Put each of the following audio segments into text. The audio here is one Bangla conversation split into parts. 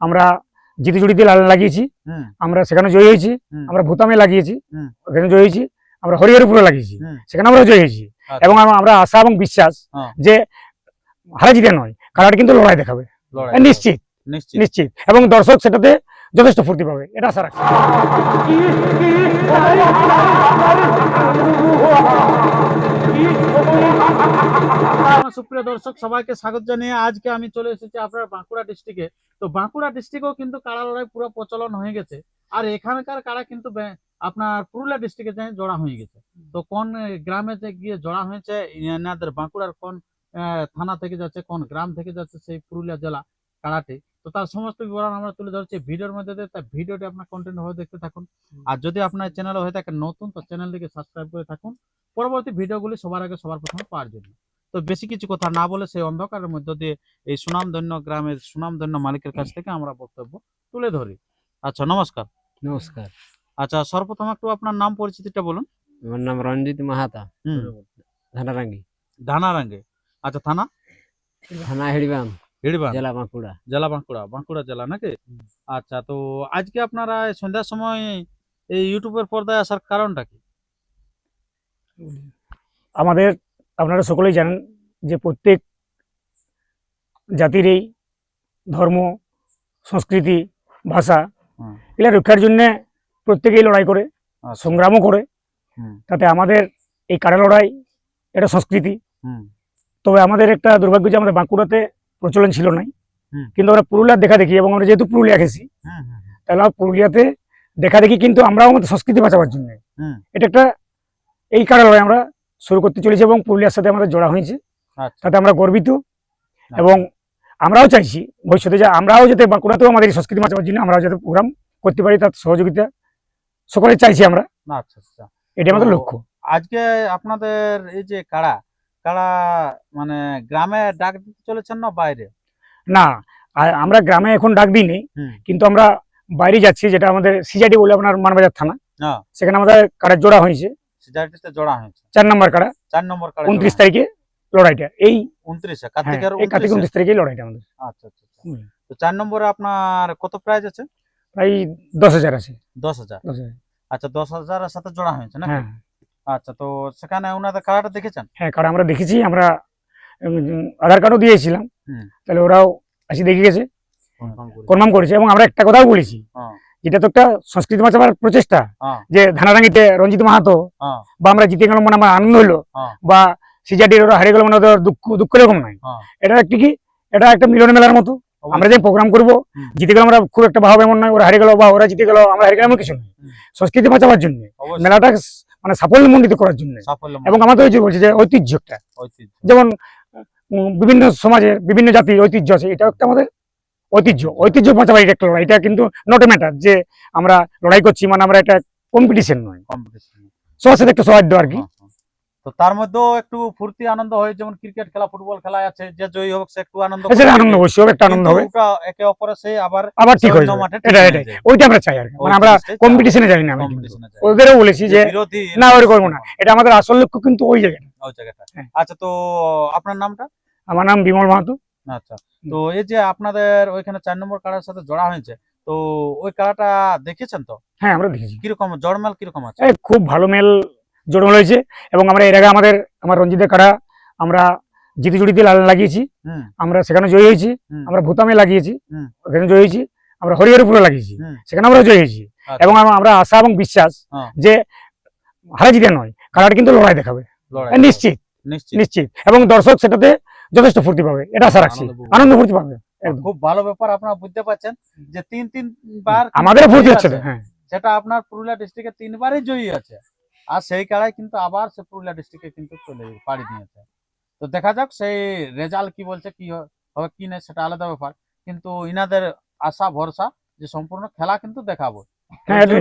আমরা জিতি জুড়িতে লাগিয়েছি আমরা সেখানে জয়ী হয়েছি আমরা ভূতামে লাগিয়েছি। ওখানে জয়ী হয়েছি আমরা হরিহরপুরে লাগিয়েছি সেখানে আমরা জয়ী হয়েছি। আচ্ছা। এবং আমরা আশা এবং বিশ্বাস হ্যাঁ। যে হারা জিতে নয় কালার কিন্তু লড়াই দেখাবে। নিশ্চিত। নিশ্চিত। এবং দর্শক সেটাতে যথেষ্ট ফুর্তি পাবে এটা আশা রাখছি। সুপ্রিয় দর্শক, সবাইকে স্বাগত জানিয়ে আজকে আমি চলে এসেছি আপনার বাঁকুড়া ডিস্ট্রিক্টে তো বাঁকুড়া ডিস্ট্রিক্টেও কিন্তু কারা লড়াই পুরো প্রচলন হয়ে গেছে। আর এখানকার কারা কিন্তু আপনার পুরুলিয়া ডিস্ট্রিক্টে যাই জোড়া হয়ে গেছে। তো কোন গ্রামে যে গিয়ে জোড়া হয়েছে বাঁকুড়ার কোন থানা থেকে যাচ্ছে, কোন গ্রাম থেকে যাচ্ছে সেই পুরুলিয়া জেলা? কাড়াটি তো তার সমস্ত বিবরণ আমরা তুলে ধরছি ভিডিওর মধ্যে দিয়ে। তাই ভিডিওটি আপনার কন্টেন্ট হয়ে দেখতে থাকুন। আর যদি আপনার চ্যানেল হয়ে থাকে নতুন তো চ্যানেলটিকে সাবস্ক্রাইব করে থাকুন। পরবর্তী ভিডিওগুলি সবার আগে সবার প্রথমে পাওয়ার জন্য। তো বেশি কিছু কথা না বলে সেই অন্ধকারের মধ্য দিয়ে এই সুনামধন্য গ্রামের সুনামধন্য মালিকের কাছ থেকে আমরা বক্তব্য তুলে ধরি। আচ্ছা নমস্কার। নমস্কার। আচ্ছা সর্বপ্রথম একটু আপনার নাম পরিচিতিটা বলুন। আমার নাম রঞ্জিত মাহাতা। ধানারাঙ্গি। ধানারাঙ্গে। আচ্ছা থানা? থানা হিড়িবাম। হিড়বান জেলা বাঁকুড়া। জেলা বাঁকুড়া বাঁকুড়া জেলা নাকি? আচ্ছা তো আজকে আপনারা সন্ধ্যার সময় এই ইউটিউবের পর্দায় আসার কারণটা কি? আমাদের আপনারা সকলেই জানেন যে প্রত্যেক জাতির এই ধর্ম সংস্কৃতি ভাষা। এগুলা রক্ষার জন্য প্রত্যেকেই লড়াই করে আচ্ছা, সংগ্রামও করে। তাতে আমাদের এই কারা লড়াই এটা সংস্কৃতি। হুম। তবে আমাদের একটা দুর্ভাগ্য যে আমাদের বাঁকুড়াতে প্রচলন ছিল নাই। কিন্তু আমরা পুরুলিয়ার দেখা দেখি এবং আমরা যেহেতু পুরুলিয়া গেছি তাহলে পুরুলিয়াতে দেখা দেখি কিন্তু আমরাও আমাদের সংস্কৃতি বাঁচাবার জন্য। এটা একটা এই কারণে আমরা শুরু করতে চলেছি এবং পুরুলিয়ার সাথে আমাদের জোড়া হয়েছে। আচ্ছা। তাতে আমরা গর্বিত এবং আমরাও চাইছি ভবিষ্যতে যে আমরাও যাতে বাঁকুড়াতেও আমাদের সংস্কৃতি বাঁচাবার জন্য আমরাও যাতে প্রোগ্রাম করতে পারি তার সহযোগিতা সকলে চাইছি আমরা। আচ্ছা আচ্ছা। এটি আমাদের লক্ষ্য। আজকে আপনাদের এই যে কাড়া কাড়া মানে গ্রামে ডাক দিতে চলেছেন না বাইরে? না আমরা গ্রামে এখন ডাক দিইনি কিন্তু আমরা বাইরে যাচ্ছি যেটা আমাদের সিজাডি বলে আপনার মানবাজার থানা। সেখানে আমাদের কাড়া জোড়া হয়েছে। জোড়া হয়েছে। চার নম্বর কাড়া চার নম্বর কাড়া উনত্রিশ তারিখে লড়াইটা। এই উনত্রিশে হ্যাঁ, কার্তিক উনত্রিশ। তারিখে লড়াইটা আমাদের। আচ্ছা আচ্ছা আচ্ছা। তো চার নম্বরে আপনার কত প্রাইজ আছে? প্রায় দশ হাজার আছে। দশ হাজার। দশ হাজার। আচ্ছা দশ হাজারের সাথে জোড়া হয়েছে না হ্যাঁ। আচ্ছা তো সেখানে ওনাদের কাড়াটা দেখেছেন? হ্যাঁ কারণ আমরা দেখেছি আমরা আধার কার্ডও দিয়েছিলাম। তাহলে ওরাও আসি দেখে গেছে হ্যাঁ কনফার্ম করেছে। এবং আমরা একটা কথাও বলেছি হ্যাঁ। যেটা তো একটা সংস্কৃতি বাঁচাবার প্রচেষ্টা হ্যাঁ। যে ধানারাঙ্গিতে রঞ্জিত মাহাতো হ্যাঁ। বা আমরা জিতে গেলাম মানে আমার আনন্দ হলো হ্যাঁ। বা সিজাডির ওরা হারিয়ে গেল মানে ওদের দুঃখ দুঃখ এরকম নাই হ্যাঁ। এটা একটি কি এটা একটা মিলন মেলার মতো। আমরা যে প্রোগ্রাম করব জিতে গেলাম আমরা খুব একটা ভাব এমন নয় ওরা হারিয়ে গেল বা ওরা জিতে গেল আমরা হারিয়ে গেলাম কিছু নয়। সংস্কৃতি বাঁচাবার জন্য মেলাটা মানে সাফল্য সাফল্যমণ্ডিত করার জন্য। এবং আমাদের ওই যে বলছে যে ঐতিহ্য। একটা যেমন বিভিন্ন সমাজের বিভিন্ন জাতির ঐতিহ্য আছে এটা একটা আমাদের ঐতিহ্য। ঐতিহ্য বাঁচাবার এটা একটা লড়াই এটা কিন্তু নট ম্যাটার যে আমরা লড়াই করছি মানে আমরা এটা কম্পিটিশন নয়। কম্পিটিশন সবার সাথে একটা সৌহার্দ্য আর কি। তো তার মধ্যেও একটু ফুর্তি আনন্দ হয় যেমন ক্রিকেট খেলা ফুটবল খেলা আছে যে জয়ী হোক সে একটু আনন্দ আনন্দ অবশ্যই একটা আনন্দ হবে। একে অপরে সে আবার আবার ঠিক হয়ে যাবে। এটা এটাই ওইটা আমরা চাই আর মানে আমরা কম্পিটিশনে যাই না। ওদেরও বলেছি যে না ওই করব না। এটা আমাদের আসল লক্ষ্য কিন্তু ওই জায়গাটা। ওই জায়গাটা। হ্যাঁ। আচ্ছা তো আপনার নামটা? আমার নাম বিমল মাহাতো। আচ্ছা তো এই যে আপনাদের ওইখানে চার নম্বর কাড়ার সাথে জড়া হয়েছে তো ওই কাড়াটা দেখেছেন তো? হ্যাঁ আমরা দেখেছি। কীরকম? জড়মেল কীরকম আছে? খুব ভালো মেল জোড়া হয়েছে এবং আমরা এর আগে আমাদের আমার রঞ্জিতের কাড়া আমরা জিতি জুড়িতে লাগিয়েছি। আমরা সেখানে জয়ী হয়েছি। আমরা ভূতামে লাগিয়েছি। ওখানে জয়ী হয়েছি। আমরা হরিহরপুরে লাগিয়েছি। সেখানে আমরা জয়ী হয়েছি। আচ্ছা। এবং আমরা আশা এবং বিশ্বাস হ্যাঁ। যে হারা জিতে নয়। কারাটা কিন্তু লড়াই দেখাবে। নিশ্চিত। নিশ্চিত। এবং দর্শক সেটাতে যথেষ্ট ফুর্তি পাবে। এটা আশা রাখছি। আনন্দ ফুর্তি পাবে। খুব ভালো ব্যাপার আপনারা বুঝতে পারছেন যে তিন তিন বার কিন্তু আমাদেরও ফুর্তি হচ্ছে আছে। হ্যাঁ। সেটা আপনার পুরুলিয়া ডিস্ট্রিক্টে তিনবারই জয়ী আছে। আর সেই কাড়াই কিন্তু আবার সে পুরুলিয়া ডিস্ট্রিক্টে কিন্তু চলে পাড়ি দিয়েছে। তো দেখা যাক সেই রেজাল্ট কি বলছে কি হবে কি নেই সেটা আলাদা ব্যাপার। কিন্তু ইনাদের আশা ভরসা যে সম্পূর্ণ খেলা কিন্তু দেখাবো। হ্যাঁ, তো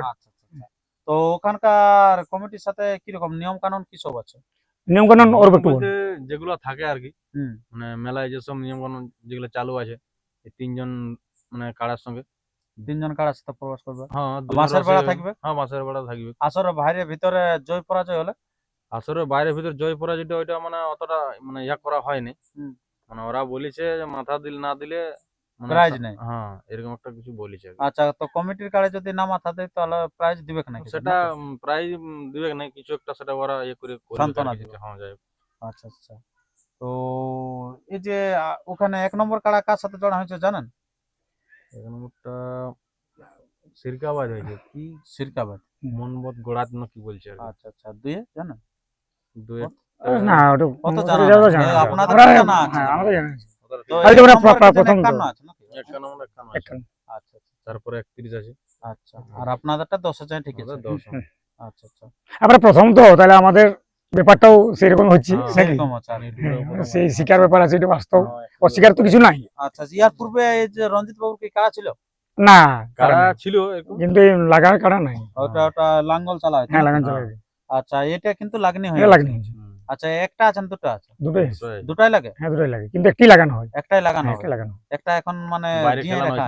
আচ্ছা, আচ্ছা, আচ্ছা। তো ওখানকার কমিটির সাথে কীরকম নিয়ম কানুন কি সব আছে? নিয়ম কানুন ওর যেগুলো থাকে আর কি হুম। মানে মেলায় যেসব নিয়ম কানুন যেগুলো চালু আছে তিনজন মানে কারার সঙ্গে তিনজন কার সাথে প্রবেশ করবে? হ্যাঁ দুজন বাঁশের বেড়া থাকবে? হ্যাঁ বাঁশের বেড়া থাকবে। আসর বাইরে ভিতরে জয় পরাজয় হলে? আসরের বাইরের ভিতরে জয় পরাজয়টা ওইটা মানে অতটা মানে ইয়া করা হয়নি। মানে ওরা বলেছে যে মাথা দিল না দিলে মানে প্রাইজ হ্যাঁ এরকম একটা কিছু বলেছে আচ্ছা তো কমিটির যদি না মাথা দেয় তাহলে প্রাইজ দিবে না সেটা প্রাইজ দিবে না কিছু একটা সেটা ওরা ইয়ে করে দিবে। হ্যাঁ যাই আচ্ছা আচ্ছা। তো এই যে ওখানে এক নম্বর কাড়া কার সাথে জড়া হয়েছে জানেন? সিরকাবাজ হয়েছে কি সিরকাবাদ মনবত গোড়াত না কি বলছে আর আচ্ছা আচ্ছা দুয়ে জানেন দুয়ের না ওটা কত জানা জানা? জানা। আপনাদের জানা আছে। হ্যাঁ, জানা আছে। আর যেমন ডিভিশনে প্রথম একান্ন তো। আছে নাকি? একটা নম্বর একটা আছে একটা। আচ্ছা আচ্ছা তারপরে একত্রিশ আছে আচ্ছা আর আপনাদেরটা দশ হাজার ঠিক আছে আমাদের দশ হুম। আচ্ছা আচ্ছা আমরা প্রথম তো তাহলে আমাদের ব্যাপারটাও সেরকম হচ্ছে হ্যাঁ। হ্যাঁ, সেই শিকার ব্যাপার আছে এটা বাস্তব। হ্যাঁ, অস্বীকার তো কিছু নাই। আচ্ছা আচ্ছা, ইয়ার পূর্বে রঞ্জিত বাবুর কি কাড়া ছিল? না কারা কারা ছিল কিন্তু লাগার কারা নাই। ওটা ওটা লাঙ্গল চালা হ্যাঁ হ্যাঁ। আচ্ছা এটা কিন্তু লাগনি হয়ে। লাগনি আচ্ছা একটা আছে না দুটো আছে? দুটোই দুটোই। লাগে? হ্যাঁ দুটোই লাগে। কিন্তু একটি লাগানো হয়। একটাই লাগানো হ্যাঁ হবে। লাগানো একটা এখন মানে।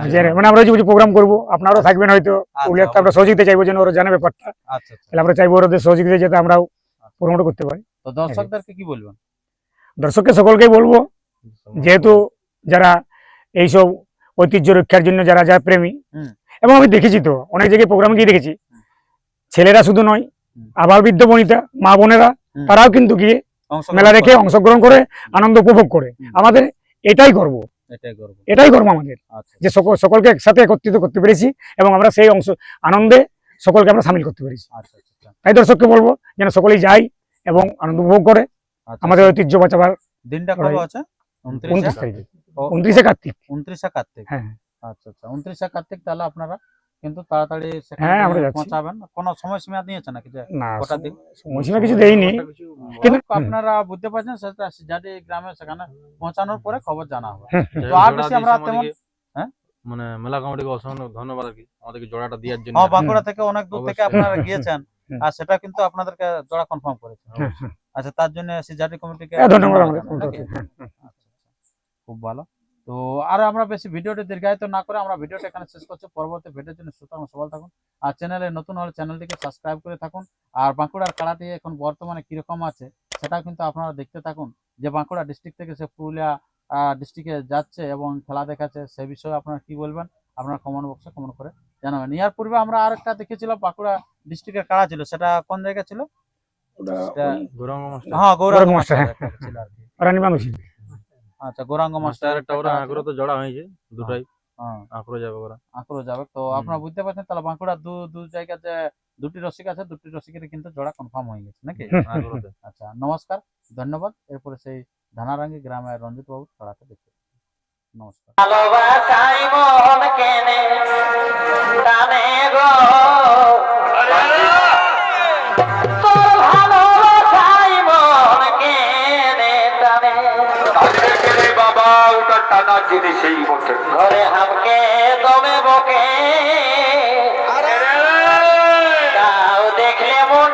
যে- মানে আমরা যদি প্রোগ্রাম করব আপনারাও থাকবেন হয়তো। আচ্ছা, পুরুলিয়াতে আমরা সহযোগিতা চাইব যেন ওরা জানে ব্যাপারটা। আচ্ছা আচ্ছা। আমরা চাইব ওদের সহযোগিতা যাতে আমরাও প্রোগ্রামটা করতে পারি। তো দর্শকদেরকে কি বলবেন? দর্শককে সকলকেই বলব যেহেতু যারা এইসব ঐতিহ্য রক্ষার জন্য যারা যারা প্রেমী এবং আমি দেখেছি তো অনেক জায়গায় প্রোগ্রাম গিয়ে দেখেছি। ছেলেরা শুধু নয় আবার বৃদ্ধ বনিতা মা বোনেরা তারাও কিন্তু গিয়ে মেলা রেখে অংশগ্রহণ করে আনন্দ উপভোগ করে। আমাদের এটাই গর্ব। এটাই করব গর্ব আমাদের। আচ্ছা। যে সকল সকলকে একসাথে একত্রিত করতে পেরেছি এবং আমরা সেই অংশ আনন্দে সকলকে আমরা সামিল করতে পেরেছি। আচ্ছা আচ্ছা। তাই দর্শককে বলব যেন সকলেই যায় এবং আনন্দ উপভোগ করে। আচ্ছা, আমাদের ঐতিহ্য বাঁচাবার দিনটা কবে আছে? উনত্রিশ? তারিখে। উনত্রিশে কার্তিক। উনত্রিশে কার্তিক। হ্যাঁ। আচ্ছা আচ্ছা। উনত্রিশে কার্তিক তাহলে আপনারা কিন্তু তাড়াতাড়ি হ্যাঁ, আমরা পৌঁছাবেন। কোনো সময়সীমা দিয়েছে নাকি না সময়সীমা কিছু দেয়নি কিন্তু আপনারা বুঝতে পারছেন সেটা যাতে গ্রামে সেখানে পৌঁছানোর পরে খবর জানা হবে। তো আর বেশি আমরা তেমন- হ্যাঁ? মানে মেলা কমিটিকে অসংখ্য ধন্যবাদ আর কি। আমাদেরকে জোড়াটা দেওয়ার জন্য। হ্যাঁ বাঁকুড়া থেকে অনেক দূর থেকে আপনারা গিয়েছেন। আর সেটা কিন্তু আপনাদেরকে জোড়া কনফার্ম করেছে হ্যাঁ, হ্যাঁ। আচ্ছা তার জন্য সিজাটি কমিটিকে হ্যাঁ, ধন্যবাদ? হ্যাঁ, হ্যাঁ। আচ্ছা, আচ্ছা। খুব ভালো তো আর আমরা বেশি ভিডিওটি দীর্ঘায়িত না করে আমরা ভিডিওটা এখানে শেষ করছি পরবর্তী ভিডিওর জন্য সুতরাং সবাই থাকুন আর চ্যানেলে নতুন হলে চ্যানেলটিকে সাবস্ক্রাইব করে থাকুন আর বাঁকুড়ার খেলাটি এখন বর্তমানে কীরকম আছে সেটা কিন্তু আপনারা দেখতে থাকুন যে বাঁকুড়া ডিস্ট্রিক্ট থেকে সে পুরুলিয়া ডিস্ট্রিক্টে যাচ্ছে এবং খেলা দেখাচ্ছে সে বিষয়ে আপনারা কি বলবেন আপনারা কমেন্ট বক্সে কমেন্ট করে জানাবেন। ইয়ার পূর্বে আমরা আরেকটা দেখেছিলাম বাঁকুড়া ডিস্ট্রিক্টের কারা ছিল? সেটা কোন জায়গা ছিল? ওটা সেটা ওই গৌরাঙ্গ মাস্টার। হ্যাঁ গৌরাঙ্গ গৌরাঙ্গ মাস্টার মাস্টার, ছিল আর কি। আচ্ছা গৌরাঙ্গ মাস্টার মাস্টার একটা ওরা আগ্রহ তো জোড়া হয়েছে দুটাই। হ্যাঁ যাবে ওরা। আঁকুড়ো যাবে। তো। আপনারা বুঝতে পারছেন তাহলে বাঁকুড়া দু দু জায়গাতে দুটি রসিক আছে দুটি রসিকের কিন্তু জোড়া কনফার্ম হয়ে গেছে নাকি? আচ্ছা নমস্কার ধন্যবাদ। এরপরে সেই ধানারাঙ্গি গ্রামের রঞ্জিত বাবু খেলাতে দেখতে নমস্কার। ভালোবাসাই মন কেনে গো। টানে জিনিসই বটে ঘরে হামকে দমে বকে। তাও দেখলে মন